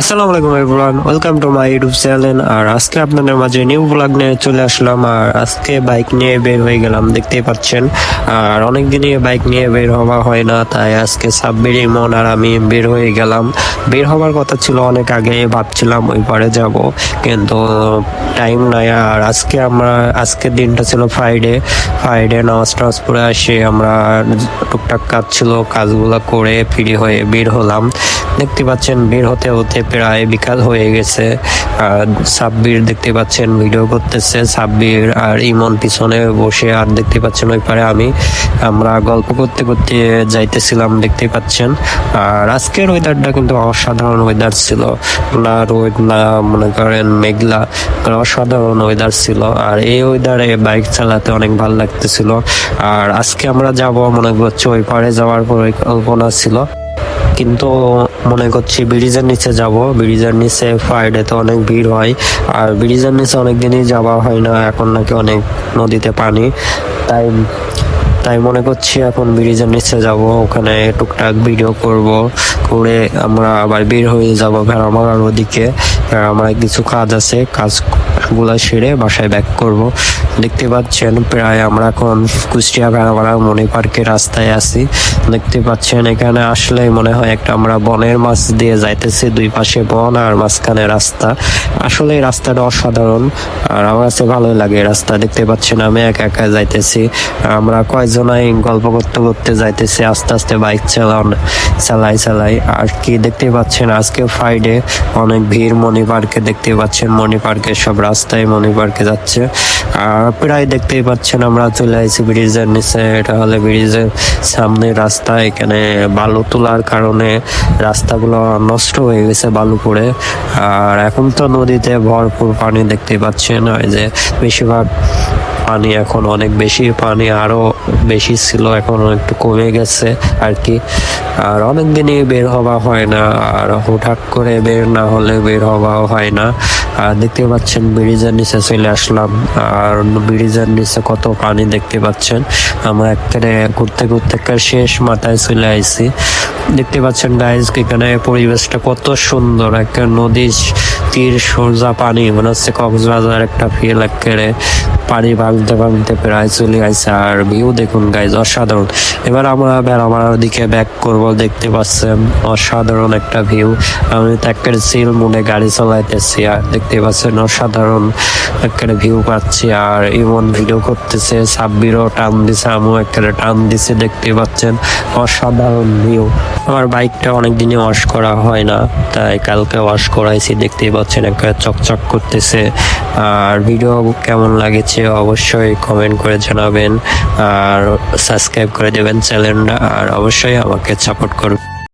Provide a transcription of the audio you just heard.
আসসালামু আলাইকুম everyone welcome to my YouTube channel আর আজকে আপনাদের মাঝে নিউ ব্লগ নিয়ে চলে আসলাম আর আজকে বাইক নিয়ে বের হয়ে গেলাম, দেখতেই পাচ্ছেন। আর অনেক দিনই বাইক নিয়ে বের হওয়া হয় না, তাই আজকে সাব্বির, ইমন আর আমি বের হয়ে গেলাম। বের হওয়ার কথা ছিল অনেক আগে, ভাবছিলাম ওই পারে যাব, কিন্তু টাইম নাই। আর আজকে আমরা, আজকের দিনটা ছিল ফ্রাইডে ফ্রাইডে নামাজ টামাজ পরে আসে, আমরা টুকটাক কাজ ছিল, কাজগুলো করে ফ্রি হয়ে বের হলাম। দেখতে পাচ্ছেন বের হতে হতে প্রায় বিকাল হয়ে গেছে। আর সাব্বির দেখতে পাচ্ছেন, ভিডিও করতেছে। সাব্বির আর ইমন পিছনে বসে, আর দেখতে পাচ্ছেন ওই পারে আমি। আমরা গল্প করতে করতে যাইতেছিলাম, দেখতে পাচ্ছেন। আর আজকের ওয়েদারটা কিন্তু অসাধারণ ওয়েদার ছিল। না রোদ, না মনে করেন মেঘলা অসাধারণ ওয়েদার ছিল। আর এই ওয়েদারে বাইক চালাতে অনেক ভালো লাগতেছিল। আর আজকে আমরা যাব মনে করছি ওই পারে যাওয়ার পরিকল্পনা ছিল। কিন্তু মনে করছি ব্রিজের নিচে যাব। ব্রিজের নিচে ফ্রাইডে তো অনেক ভিড় হয়। আর ব্রিজের নিচে অনেক দিনই যাওয়া হয় না, এখন নাকি অনেক নদীতে পানি। তাই তাই মনে করছি এখন ব্রিজের নিচে যাব, ওখানে টুকটাক ভিডিও করব। করে আমরা আবার বের হয়ে যাব ভেড়ামারার ওদিকে। আমার কিছু কাজ আছে, কাজগুলো সেরে বাসায় ব্যাক করব। দেখতে পাচ্ছেন, প্রায় আমরা এখন কুষ্টিয়া ভেড়ামারা মণি পার্কের রাস্তায় আছি। দেখতে পাচ্ছেন, এখানে আসলে মনে হয় একটা আমরা বনের মাছ দিয়ে যাইতেছি, দুই পাশে বন আর মাঝখানে রাস্তা। আসলে রাস্তাটা অসাধারণ, আর আমার কাছে ভালোই লাগে রাস্তা। দেখতে পাচ্ছেন, আমি একা একা যাইতেছি। আমরা কয়জনাই গল্প করতে করতে যাইতেছি, আস্তে আস্তে বাইক চালান চালাই চালাই। আর কি দেখতে পাচ্ছেন, আজকে ফ্রাইডে অনেক ভিড় মণি পার্কে দেখতে পাচ্ছেন মনি পার্কের সব রাস্তায় মনি পার্কে যাচ্ছে। আর প্রায় দেখতেই পাচ্ছেন আমরা চলে আসি ব্রিজের নিচে। এটা হলে ব্রিজের সামনে রাস্তা, এখানে বালু তোলার কারণে রাস্তাগুলো নষ্ট হয়ে গেছে বালু পড়ে আর এখন তো নদীতে ভরপুর পানি দেখতেই পাচ্ছেন, ওই যে বেশিরভাগ পানি এখন অনেক বেশি, পানি আরও বেশি ছিল, এখন একটু কমে গেছে আর কি আর অনেক দিনই বের হওয়া হয় না, আর হুটহাট করে বের না হলে বের হওয়াও হয় না। আর দেখতে পাচ্ছেন, ব্রিজের নিচে চলে আসলাম। আর ব্রিজের নিচে কত পানি দেখতে পাচ্ছেন। আমরা একেবারে ঘুরতে ঘুরতে শেষ মাথায় চলে আইছি। দেখতে পাচ্ছেন গাইজ এখানে পরিবেশটা কত সুন্দর। একটা নদীর তীর, সোজা পানি, মনে হচ্ছে কক্সবাজার একটা ফিল একেবারে। পানি ভাঙতে ভাঙতে প্রায় চলে গেছে আর ভিউ দেখুন গাইজ অসাধারণ। এবার আমরা বেড়ামারার দিকে ব্যাক করব, দেখতে পাচ্ছেন, অসাধারণ একটা ভিউ। আমি তো সিল মনে গাড়ি চালাইতেছি আর দেখতে পাচ্ছেন অসাধারণ একেবারে ভিউ পাচ্ছি আর ইমন ভিডিও করতেছে, সাব্বিরও টান দিছে, আমিও একেবারে টান দিছে, দেখতে পাচ্ছেন অসাধারণ ভিউ। আমার বাইকটা অনেক দিনই ওয়াশ করা হয় না, তাই কালকে ওয়াশ করাইছি দেখতেই পাচ্ছেন একটা চকচক করতেছে। আর ভিডিও কেমন লাগেছে অবশ্যই কমেন্ট করে জানাবেন আর সাবস্ক্রাইব করে দেবেন চ্যানেলটা আর অবশ্যই আমাকে সাপোর্ট করবেন।